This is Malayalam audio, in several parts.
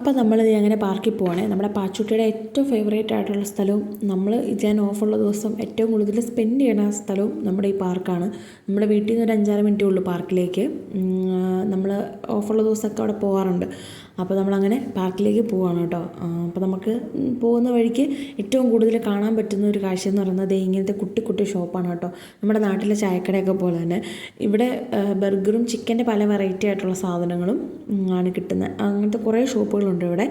അപ്പോൾ നമ്മൾ അങ്ങനെ പാർക്കിൽ പോവാണ്. നമ്മുടെ പാച്ചുട്ടിയുടെ ഏറ്റവും ഫേവറേറ്റ് ആയിട്ടുള്ള സ്ഥലവും നമ്മൾ ഞാൻ ഓഫുള്ള ദിവസം ഏറ്റവും കൂടുതൽ സ്പെൻഡ് ചെയ്യുന്ന സ്ഥലവും നമ്മുടെ ഈ പാർക്കാണ്. നമ്മുടെ വീട്ടിൽ നിന്ന് ഒരു അഞ്ചാറ് മിനിറ്റേ ഉള്ളൂ പാർക്കിലേക്ക്. നമ്മൾ ഓഫുള്ള ദിവസമൊക്കെ അവിടെ പോകാറുണ്ട് അപ്പോൾ നമ്മളങ്ങനെ പാർക്കിലേക്ക് പോവാണ് കേട്ടോ. അപ്പോൾ നമുക്ക് പോകുന്ന വഴിക്ക് ഏറ്റവും കൂടുതൽ കാണാൻ പറ്റുന്ന ഒരു കാഴ്ച എന്ന് പറയുന്നത് ഇങ്ങനത്തെ കുട്ടി കുട്ടി ഷോപ്പാണ് കേട്ടോ. നമ്മുടെ നാട്ടിലെ ചായക്കടയൊക്കെ പോലെ തന്നെ. ഇവിടെ ബർഗറും ചിക്കന്റെ പല വെറൈറ്റി ആയിട്ടുള്ള സാധനങ്ങളും ആണ് കിട്ടുന്നത് അങ്ങനത്തെ കുറേ ഷോപ്പുകളുണ്ട് ഇവിടെ.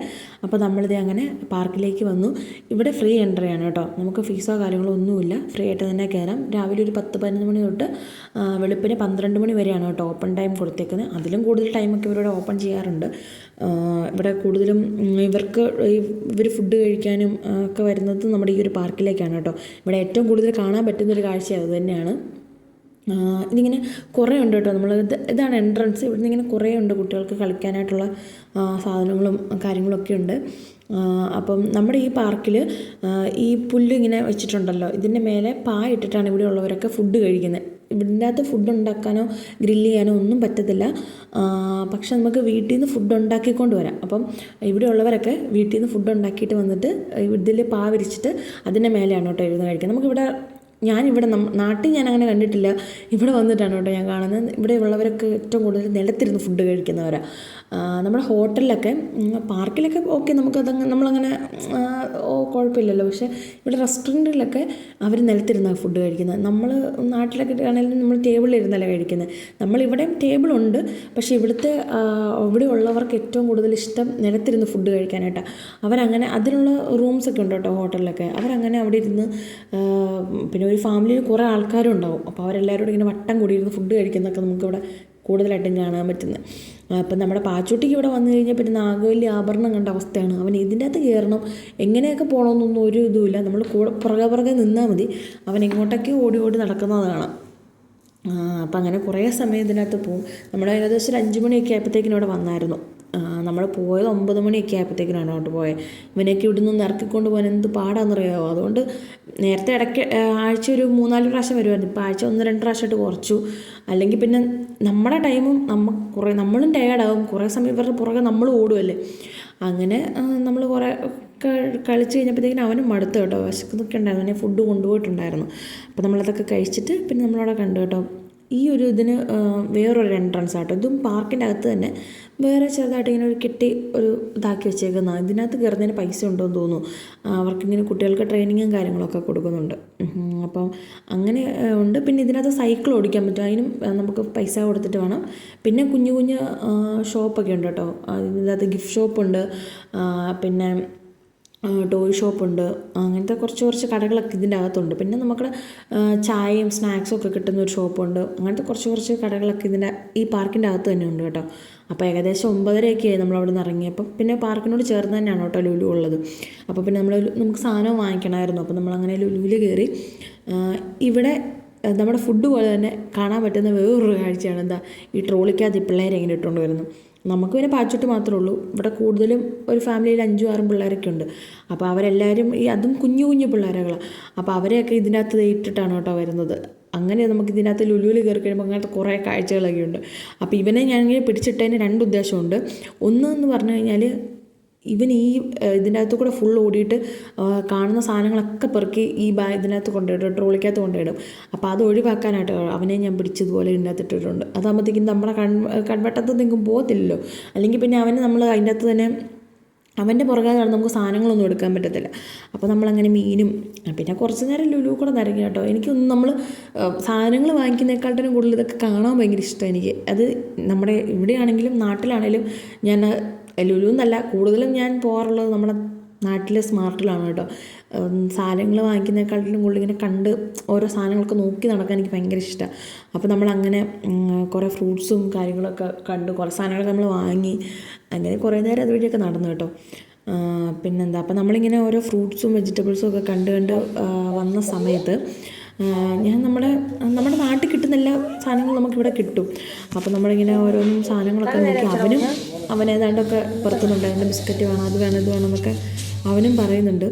അപ്പോൾ നമ്മളിത് അങ്ങനെ പാർക്കിലേക്ക് വന്നു. ഇവിടെ ഫ്രീ എൻട്രി ആണ് കേട്ടോ. നമുക്ക് ഫീസോ കാര്യങ്ങളോ ഒന്നുമില്ല. ഫ്രീ ആയിട്ട് തന്നെ കയറാം. രാവിലെ ഒരു പത്ത് പതിനൊന്ന് മണി തൊട്ട് വെളുപ്പിന് പന്ത്രണ്ട് മണി വരെയാണ് കേട്ടോ ഓപ്പൺ ടൈം കൊടുത്തേക്കുന്നത് അതിലും കൂടുതൽ ടൈമൊക്കെ ഇവരോട് ഓപ്പൺ ചെയ്യാറുണ്ട്. ഇവിടെ കൂടുതലും ഇവർക്ക് ഇവർ ഫുഡ് കഴിക്കാനും ഒക്കെ വരുന്നത് നമ്മുടെ ഈ ഒരു പാർക്കിലേക്കാണ് കേട്ടോ. ഇവിടെ ഏറ്റവും കൂടുതൽ കാണാൻ പറ്റുന്ന ഒരു കാഴ്ച അത് തന്നെയാണ്. ഇതിങ്ങനെ കുറേ ഉണ്ട് കേട്ടോ. നമ്മൾ ഇത് ഇതാണ് എൻട്രൻസ് ഇവിടുന്ന് ഇങ്ങനെ കുറേ ഉണ്ട് കുട്ടികൾക്ക് കളിക്കാനായിട്ടുള്ള സാധനങ്ങളും കാര്യങ്ങളൊക്കെ ഉണ്ട്. അപ്പം നമ്മുടെ ഈ പാർക്കിൽ ഈ പുല്ല് ഇങ്ങനെ വെച്ചിട്ടുണ്ടല്ലോ. ഇതിന്റെ മേലെ പായ ഇട്ടിട്ടാണ് ഇവിടെ ഉള്ളവരൊക്കെ ഫുഡ് കഴിക്കുന്നത് ഇതിന്റെ അകത്ത് ഫുഡ് ഉണ്ടാക്കാനോ ഗ്രില്ല് ചെയ്യാനോ ഒന്നും പറ്റത്തില്ല. പക്ഷെ നമുക്ക് വീട്ടിൽ നിന്ന് ഫുഡ് ഉണ്ടാക്കിക്കൊണ്ട് വരാം. അപ്പം ഇവിടെ ഉള്ളവരൊക്കെ വീട്ടിൽ നിന്ന് ഫുഡ് ഉണ്ടാക്കിയിട്ട് വന്നിട്ട് ഇതിൽ പാവരിച്ചിട്ട് അതിന്റെ മേലെയാണ് കേട്ടോ ഇരുന്ന് കഴിക്കുക നമുക്കിവിടെ ഞാനിവിടെ നം നാട്ടിൽ ഞാൻ അങ്ങനെ കണ്ടിട്ടില്ല. ഇവിടെ വന്നിട്ടാണ് കേട്ടോ ഞാൻ കാണുന്നത്. ഇവിടെ ഉള്ളവരൊക്കെ ഏറ്റവും കൂടുതൽ നിലത്തിരുന്ന് ഫുഡ് കഴിക്കുന്നവരാണ് നമ്മുടെ ഹോട്ടലിലൊക്കെ പാർക്കിലൊക്കെ ഓക്കെ നമുക്കതങ്ങ് നമ്മളങ്ങനെ കുഴപ്പമില്ലല്ലോ. പക്ഷേ ഇവിടെ റെസ്റ്റോറന്റിലൊക്കെ അവർ നിലത്തിരുന്നാണ് ഫുഡ് കഴിക്കുന്നത്. നമ്മൾ നാട്ടിലൊക്കെ ആണെങ്കിലും നമ്മൾ ടേബിളിൽ ഇരുന്നല്ല കഴിക്കുന്നത്. നമ്മളിവിടെയും ടേബിളുണ്ട്. പക്ഷേ ഇവിടുത്തെ ഇവിടെ ഉള്ളവർക്ക് ഏറ്റവും കൂടുതൽ ഇഷ്ടം നിലത്തിരുന്ന് ഫുഡ് കഴിക്കാനായിട്ടാണ് അവരങ്ങനെ അതിനുള്ള റൂംസൊക്കെ ഉണ്ട് കേട്ടോ ഹോട്ടലിലൊക്കെ? അവരങ്ങനെ അവിടെ ഇരുന്ന് പിന്നെ ഒരു ഫാമിലിയിൽ കുറേ ആൾക്കാരും ഉണ്ടാവും അപ്പോൾ അവരെല്ലാവരും ഇങ്ങനെ വട്ടം കൂടിയിരുന്ന് ഫുഡ് കഴിക്കുന്നതൊക്കെ നമുക്കിവിടെ കൂടുതലായിട്ടും കാണാൻ പറ്റുന്നത്. അപ്പം നമ്മുടെ പാച്ചുട്ടിക്ക് ഇവിടെ വന്നു കഴിഞ്ഞാൽ പിന്നെ നാഗവല്ലി ആഭരണം കണ്ട അവസ്ഥയാണ്. അവൻ ഇതിന്റെ അകത്ത് കയറണം. എങ്ങനെയൊക്കെ പോകണമെന്നൊന്നും ഒരു ഇതുമില്ല. നമ്മൾ കൂടെ പുറകെ പുറകെ നിന്നാൽ മതി. അവൻ എങ്ങോട്ടൊക്കെ ഓടി ഓടി നടക്കുന്നത് കാണാം. അപ്പം അങ്ങനെ കുറേ സമയം ഇതിനകത്ത് പോകും നമ്മൾ ഏകദേശം ഒരു അഞ്ച് മണിയൊക്കെ ആയപ്പോഴത്തേക്കിനും ഇവിടെ വന്നായിരുന്നു. നമ്മൾ പോയത് ഒമ്പത് മണിയൊക്കെ ആയപ്പോഴത്തേക്കിനാണ് അങ്ങോട്ട് പോയത്. ഇവനൊക്കെ ഇവിടെ നിന്ന് ഇറക്കിക്കൊണ്ട് പോകാൻ എന്ത് പാടാണെന്നറിയാമോ അതുകൊണ്ട് നേരത്തെ ഇടയ്ക്ക് ആഴ്ച ഒരു മൂന്നാൽ പ്രാവശ്യം വരുമായിരുന്നു. ഇപ്പോൾ ആഴ്ച ഒന്ന് രണ്ട് പ്രാവശ്യമായിട്ട് കുറച്ചു. അല്ലെങ്കിൽ പിന്നെ നമ്മുടെ ടൈമും നമ്മ കുറേ നമ്മളും ടയേർഡാകും കുറേ സമയം ഇവരുടെ പുറകെ നമ്മൾ ഓടുമല്ലേ അങ്ങനെ നമ്മൾ കുറേ കളിച്ച് കഴിഞ്ഞപ്പോഴത്തേക്കിനും അവനും മടുത്തു കേട്ടോ. വിശക്കുന്നൊക്കെ ഉണ്ടായിരുന്നു. അവനെ ഫുഡ് കൊണ്ടുപോയിട്ടുണ്ടായിരുന്നു. അപ്പോൾ നമ്മളതൊക്കെ കഴിച്ചിട്ട് പിന്നെ നമ്മളവിടെ കണ്ടു കേട്ടോ. ഈ ഒരു ഇതിന് വേറൊരു എൻട്രൻസ് ആട്ടോ. ഇതും പാർക്കിന്റെ അകത്ത് തന്നെ വേറെ ചെറുതായിട്ട് ഇങ്ങനെ ഒരു കെട്ടി ഒരു ഇതാക്കി വെച്ചേക്കുന്ന. ഇതിനകത്ത് കയറുന്നതിന് പൈസ ഉണ്ടോയെന്ന് തോന്നുന്നു. ആ, അവർക്കിങ്ങനെ കുട്ടികൾക്ക് ട്രെയിനിങ്ങും കാര്യങ്ങളൊക്കെ കൊടുക്കുന്നുണ്ട്. അപ്പം അങ്ങനെ ഉണ്ട്. പിന്നെ ഇതിനകത്ത് സൈക്കിൾ ഓടിക്കാൻ പറ്റും. അതിനും നമുക്ക് പൈസ കൊടുത്തിട്ട് വേണം. പിന്നെ കുഞ്ഞു കുഞ്ഞ് ഷോപ്പൊക്കെ ഉണ്ട് കേട്ടോ. ഇതിനകത്ത് ഗിഫ്റ്റ് ഷോപ്പുണ്ട് ഉണ്ട്. പിന്നെ ടോയ് ഷോപ്പുണ്ട്. അങ്ങനത്തെ കുറച്ച് കുറച്ച് കടകളൊക്കെ ഇതിന്റെ അകത്തുണ്ട്. പിന്നെ നമുക്ക് ചായയും സ്നാക്സും ഒക്കെ കിട്ടുന്ന ഒരു ഷോപ്പുണ്ട്. അങ്ങനത്തെ കുറച്ച് കുറച്ച് കടകളൊക്കെ ഇതിന്റെ ഈ പാർക്കിന്റെ അകത്ത് തന്നെ ഉണ്ട് കേട്ടോ. അപ്പോൾ ഏകദേശം ഒമ്പതരയൊക്കെ ആയി നമ്മൾ അവിടെ നിന്ന് ഇറങ്ങിയപ്പോൾ പിന്നെ പാർക്കിനോട് ചേർന്ന് തന്നെയാണ് കേട്ടോ ലുലു ഉള്ളത്. അപ്പോൾ പിന്നെ നമ്മൾ നമുക്ക് സാധനം വാങ്ങിക്കണമായിരുന്നു. അപ്പോൾ നമ്മളങ്ങനെ ലുലുവിൽ കയറി ഇവിടെ നമ്മുടെ ഫുഡ് പോലെ തന്നെ കാണാൻ പറ്റുന്ന വേറൊരു കാഴ്ചയാണ്. എന്താ ഈ ട്രോളിക്കകത്ത് ഈ പിള്ളേരെ ഇങ്ങനെ ഇട്ടുകൊണ്ട് വരുന്നു നമുക്ക് പിന്നെ പാച്ചുട്ട് മാത്രമേ ഉള്ളൂ. ഇവിടെ കൂടുതലും ഒരു ഫാമിലിയിൽ അഞ്ചും ആറും പിള്ളേരൊക്കെ ഉണ്ട്. അപ്പോൾ അവരെല്ലാവരും ഈ അതും കുഞ്ഞു കുഞ്ഞു പിള്ളേരുകളാണ് അപ്പോൾ അവരെയൊക്കെ ഇതിനകത്ത് ഇട്ടിട്ടാണ് കേട്ടോ വരുന്നത്. അങ്ങനെ നമുക്ക് ഇതിനകത്ത് ലുലുവിൽ കയറി കഴിയുമ്പോൾ അങ്ങനത്തെ കുറേ കാഴ്ചകളൊക്കെ ഉണ്ട്. അപ്പോൾ ഇവനെ ഞാൻ പിടിച്ചിട്ടതിന് രണ്ട് ഉദ്ദേശമുണ്ട്. ഒന്ന് എന്ന് പറഞ്ഞു കഴിഞ്ഞാൽ ഇവൻ ഈ ഇതിനകത്ത് കൂടെ ഫുൾ ഓടിയിട്ട് കാണുന്ന സാധനങ്ങളൊക്കെ പെറുക്കി ഈ ബാ ഇതിനകത്ത് കൊണ്ടിടും ട്രോളിക്കകത്ത് കൊണ്ടിടും അപ്പോൾ അത് ഒഴിവാക്കാനായിട്ട് അവനെ ഞാൻ പിടിച്ചതുപോലെ ഇതിനകത്ത് ഇട്ടിട്ടുണ്ട് അതാകുമ്പോഴത്തേക്കും നമ്മുടെ കൺ കൺവട്ടത്ത് നിൽക്കും പോകത്തില്ലല്ലോ. അല്ലെങ്കിൽ പിന്നെ അവന് നമ്മൾ അതിന്റെ അകത്ത് തന്നെ അവന്റെ പുറകെ നടന്ന് നമുക്ക് സാധനങ്ങളൊന്നും എടുക്കാൻ പറ്റത്തില്ല. അപ്പോൾ നമ്മളങ്ങനെ മീനും പിന്നെ കുറച്ച് നേരം ലുലു കൂടെ നിരങ്ങി കേട്ടോ. എനിക്കൊന്നും നമ്മൾ സാധനങ്ങൾ വാങ്ങിക്കുന്നേക്കാട്ടിനും കൂടുതൽ ഇതൊക്കെ കാണാൻ ഭയങ്കര ഇഷ്ടമാണ് എനിക്ക്. അത് നമ്മുടെ ഇവിടെയാണെങ്കിലും നാട്ടിലാണെങ്കിലും ഞാൻ ലുലു എന്നല്ല കൂടുതലും ഞാൻ പോകാറുള്ളത് നമ്മുടെ നാട്ടിലെ സ്മാർട്ടിലാണ് കേട്ടോ. സാധനങ്ങൾ വാങ്ങിക്കുന്നതിനെക്കാട്ടിലും കൂടുതൽ ഇങ്ങനെ കണ്ട് ഓരോ സാധനങ്ങളൊക്കെ നോക്കി നടക്കാൻ എനിക്ക് ഭയങ്കര ഇഷ്ടമാണ് അപ്പോൾ നമ്മളങ്ങനെ കുറേ ഫ്രൂട്ട്സും കാര്യങ്ങളൊക്കെ കണ്ട്. കുറേ സാധനങ്ങളൊക്കെ നമ്മൾ വാങ്ങി. അങ്ങനെ കുറേ നേരം അതുവഴിയൊക്കെ നടന്നു കേട്ടോ. പിന്നെന്താ? അപ്പോൾ നമ്മളിങ്ങനെ ഓരോ ഫ്രൂട്ട്സും വെജിറ്റബിൾസും ഒക്കെ കണ്ട് കണ്ട് വന്ന സമയത്ത് ഞാൻ നമ്മുടെ നമ്മുടെ നാട്ടിൽ കിട്ടുന്ന എല്ലാ സാധനങ്ങളും നമുക്കിവിടെ കിട്ടും. അപ്പോൾ നമ്മളിങ്ങനെ ഓരോന്നും സാധനങ്ങളൊക്കെ നോക്കി അവനും അവൻ ഏതാണ്ടൊക്കെ പുറത്തുനിന്നുണ്ടായിരുന്നു ബിസ്ക്കറ്റ് വേണം അത് വേണം ഇത് വേണം എന്നൊക്കെ അവനും പറയുന്നുണ്ട്.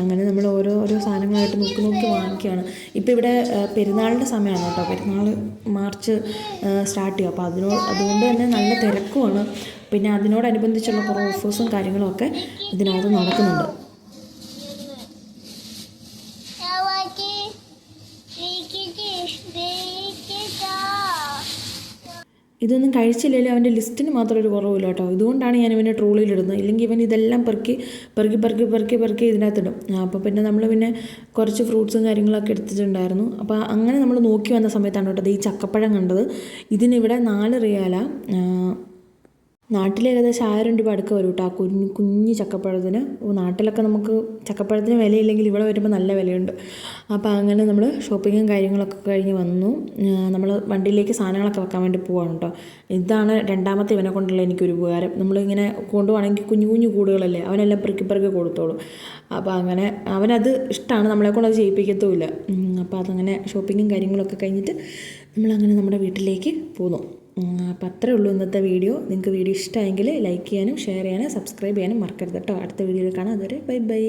അങ്ങനെ നമ്മൾ ഓരോ ഓരോ സാധനങ്ങളായിട്ട് നോക്കി നോക്കി വാങ്ങിക്കുകയാണ്. ഇപ്പോൾ ഇവിടെ പെരുന്നാളിന്റെ സമയമാണ് കേട്ടോ. പെരുന്നാൾ മാർച്ച് സ്റ്റാർട്ട് ചെയ്യും അപ്പോൾ അതിനോട് അതുകൊണ്ട് തന്നെ നല്ല തിരക്കുമാണ്. പിന്നെ അതിനോടനുബന്ധിച്ചുള്ള കുറേ ഓഫേഴ്സും കാര്യങ്ങളും ഒക്കെ ഇതിനകത്ത് നടക്കുന്നുണ്ട്. ഇതൊന്നും കഴിച്ചില്ലെങ്കിലും അവന്റെ ലിസ്റ്റിന് മാത്രം ഒരു കുറവില്ല കേട്ടോ. ഇതുകൊണ്ടാണ് ഞാൻ ഇവനെ ട്രോളിയിലിടുന്നത് ഇല്ലെങ്കിൽ ഇവൻ ഇതെല്ലാം പെറുക്കി പെറുക്കി പെറുക്കി പെറുക്കി പെറുക്കി ഇതിനകത്തിടും. അപ്പോൾ പിന്നെ നമ്മൾ പിന്നെ കുറച്ച് ഫ്രൂട്ട്സും കാര്യങ്ങളൊക്കെ എടുത്തിട്ടുണ്ടായിരുന്നു. അപ്പോൾ അങ്ങനെ നമ്മൾ നോക്കി വന്ന സമയത്താണ് കേട്ടോ ഈ ചക്കപ്പഴം കണ്ടത്. ഇതിനിവിടെ നാല് റിയാല. നാട്ടിൽ ഏകദേശം ആയിരം രൂപ അടുക്ക വരും കേട്ടോ. ആ കുഞ്ഞു കുഞ്ഞു ചക്കപ്പഴത്തിന്. നാട്ടിലൊക്കെ നമുക്ക് ചക്കപ്പഴത്തിന് വിലയില്ലെങ്കിൽ ഇവിടെ വരുമ്പോൾ നല്ല വിലയുണ്ട്. അപ്പോൾ അങ്ങനെ നമ്മൾ ഷോപ്പിങ്ങും കാര്യങ്ങളൊക്കെ കഴിഞ്ഞ് വന്നു. നമ്മൾ വണ്ടിയിലേക്ക് സാധനങ്ങളൊക്കെ വെക്കാൻ വേണ്ടി പോവാണ് കേട്ടോ. ഇതാണ് രണ്ടാമത്തെ ഇവനെ കൊണ്ടുള്ള എനിക്കൊരു ഉപകാരം. നമ്മളിങ്ങനെ കൊണ്ടുപോകണമെങ്കിൽ കുഞ്ഞു കുഞ്ഞു കൂടുകളല്ലേ അവനെല്ലാം പെറുക്കി പെറുക്കി കൊടുത്തോളും. അപ്പോൾ അങ്ങനെ അവനത് ഇഷ്ടമാണ്. നമ്മളെ കൊണ്ട് അത് ചെയ്യിപ്പിക്കത്തുമില്ല അപ്പോൾ അതങ്ങനെ ഷോപ്പിങ്ങും കാര്യങ്ങളൊക്കെ കഴിഞ്ഞിട്ട് നമ്മളങ്ങനെ നമ്മുടെ വീട്ടിലേക്ക് പോന്നു. അപ്പോൾ അത്രേ ഉള്ളൂ ഇന്നത്തെ വീഡിയോ. നിങ്ങൾക്ക് വീഡിയോ ഇഷ്ടമായെങ്കിൽ ലൈക്ക് ചെയ്യാനും ഷെയർ ചെയ്യാനും സബ്സ്ക്രൈബ് ചെയ്യാനും മറക്കരുത് കേട്ടോ. അടുത്ത വീഡിയോയിൽ കാണാം. അതുവരെ ബൈ ബൈ.